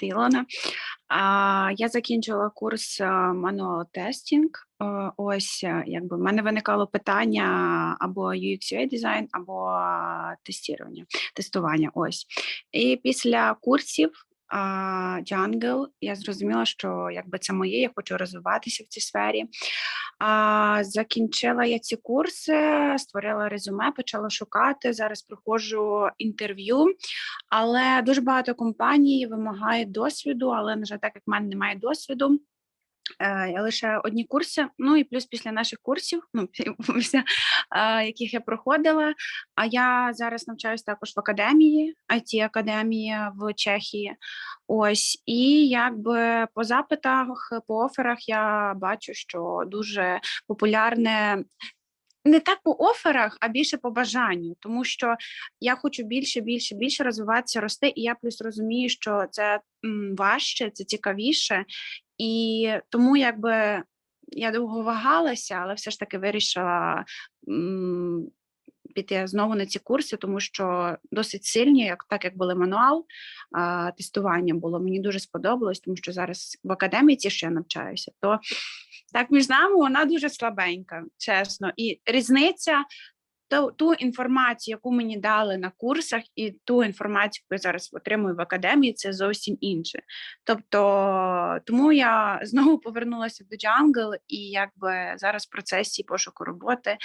звати Ілона. Я закінчила курс мануал тестінг. Е, Ось е, якби в мене виникало питання або UX UI дизайн, або тестування, тестування. Ось. І після курсів Jungle я зрозуміла, що якби це моє, я хочу розвиватися в цій сфері. А, закінчила я ці курси, створила резюме, почала шукати. Зараз проходжу інтерв'ю, але дуже багато компаній вимагають досвіду, але на жаль, так як в мене немає досвіду. Лише одні курси, ну і плюс після наших курсів, ну після яких я проходила. А я зараз навчаюся також в академії, it академії в Чехії. Ось і якби по запитах, по оферах я бачу, що дуже популярне. Не так по оферах, а більше по бажанню, тому що я хочу більше, більше, більше розвиватися, рости, і я плюс розумію, що це важче, це цікавіше, і тому якби я довго вагалася, але все ж таки вирішила м, піти знову на ці курси, тому що досить сильні, як так як були мануал, а, тестування було. Мені дуже сподобалось, тому що зараз в що я навчаюся, то так між нами вона дуже слабенька, чесно. І різниця. Ту, ту інформацію, яку мені дали на курсах, і ту інформацію, яку я зараз отримую в академії, це зовсім інше. Тобто, тому я знову повернулася до джангл і якби зараз в процесі пошуку роботи